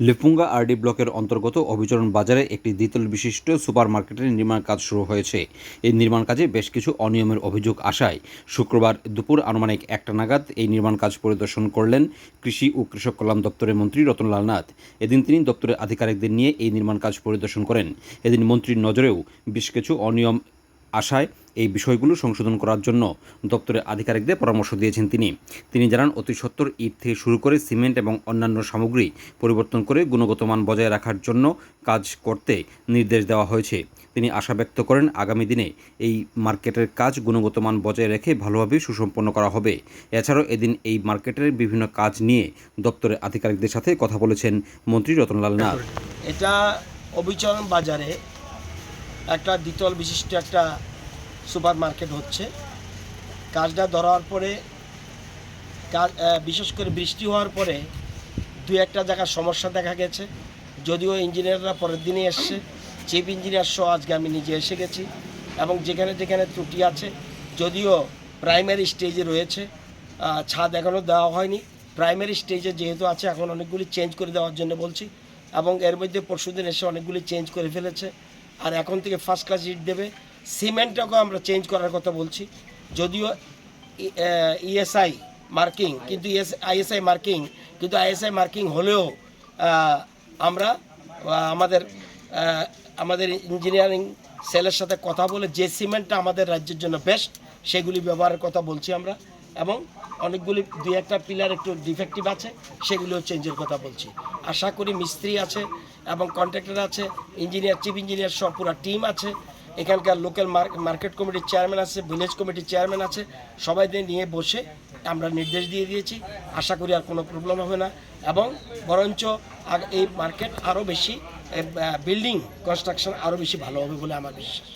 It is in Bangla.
লেফুঙ্গা আরডি ব্লকের অন্তর্গত অভিচরণ বাজারে একটি দ্বিতল বিশিষ্ট সুপার মার্কেটের নির্মাণ কাজ শুরু হয়েছে। এই নির্মাণ কাজে বেশ কিছু অনিয়মের অভিযোগ আসায় শুক্রবার দুপুর আনুমানিক একটা নাগাদ এই নির্মাণ কাজ পরিদর্শন করলেন কৃষি ও কৃষক কল্যাণ দপ্তরের মন্ত্রী রতনলাল নাথ। এদিন তিনি দপ্তরের আধিকারিকদের নিয়ে এই নির্মাণ কাজ পরিদর্শন করেন। এদিন মন্ত্রীর নজরেও বেশ কিছু অনিয়ম আশায় এই বিষয়গুলো সংশোধন করার জন্য দপ্তরের আধিকারিকদের পরামর্শ দিয়েছেন তিনি। তিনি জানান, অতি সত্বর ইট থেকে শুরু করে সিমেন্ট এবং অন্যান্য সামগ্রী পরিবর্তন করে গুণগত মান বজায় রাখার জন্য কাজ করতে নির্দেশ দেওয়া হয়েছে। তিনি আশা ব্যক্ত করেন, আগামী দিনে এই মার্কেটের কাজ গুণগত মান বজায় রেখে ভালোভাবে সুসম্পন্ন করা হবে। এছাড়াও এদিন এই মার্কেটের বিভিন্ন কাজ নিয়ে দপ্তরের আধিকারিকদের সাথে কথা বলেছেন মন্ত্রী রতনলাল নাথ। এটা অবিচরণ বাজারে একটা দ্বিতল বিশিষ্ট একটা সুপার মার্কেট হচ্ছে। কাজটা ধরার পরে, কাজ বিশেষ করে বৃষ্টি হওয়ার পরে দু একটা জায়গার সমস্যা দেখা গেছে। যদিও ইঞ্জিনিয়াররা পরের দিনে এসছে। চিফ ইঞ্জিনিয়ার সহ আজকে আমি নিজে এসে গেছি এবং যেখানে যেখানে ত্রুটি আছে, যদিও প্রাইমারি স্টেজে রয়েছে ছাদ এখনও দেওয়া হয়নি। প্রাইমারি স্টেজে যেহেতু আছে, এখন অনেকগুলি চেঞ্জ করে দেওয়ার জন্য বলছি এবং এর মধ্যে পরশুদিন এসে অনেকগুলি চেঞ্জ করে ফেলেছে। আর এখন থেকে ফার্স্ট ক্লাস ইট দেবে। সিমেন্টটাকেও আমরা চেঞ্জ করার কথা বলছি। যদিও ইএসআই মার্কিং কিন্তু ইএস আইএসআই মার্কিং কিন্তু আইএসআই মার্কিং হলেও আমরা আমাদের আমাদের ইঞ্জিনিয়ারিং সেলের সাথে কথা বলে যে সিমেন্টটা আমাদের রাজ্যের জন্য বেস্ট সেগুলি ব্যবহারের কথা বলছি আমরা। এবং অনেকগুলি দুই একটা পিলার একটু ডিফেক্টিভ আছে, সেগুলিও চেঞ্জের কথা বলছি। আশা করি মিস্ত্রি আছে এবং কন্ট্রাক্টর আছে ইঞ্জিনিয়ার চিফ ইঞ্জিনিয়ার সব পুরো টিম আছে। এখানকার লোকাল মার্কেট কমিটির চেয়ারম্যান আছে ভিলেজ কমিটির চেয়ারম্যান আছে। সবাইদের নিয়ে বসে আমরা নির্দেশ দিয়ে দিয়েছি। আশা করি আর কোনো প্রবলেম হবে না। এবং বরঞ্চ এই মার্কেট আরও বেশি বিল্ডিং কনস্ট্রাকশন আরও বেশি ভালো হবে বলে আমার বিশ্বাস।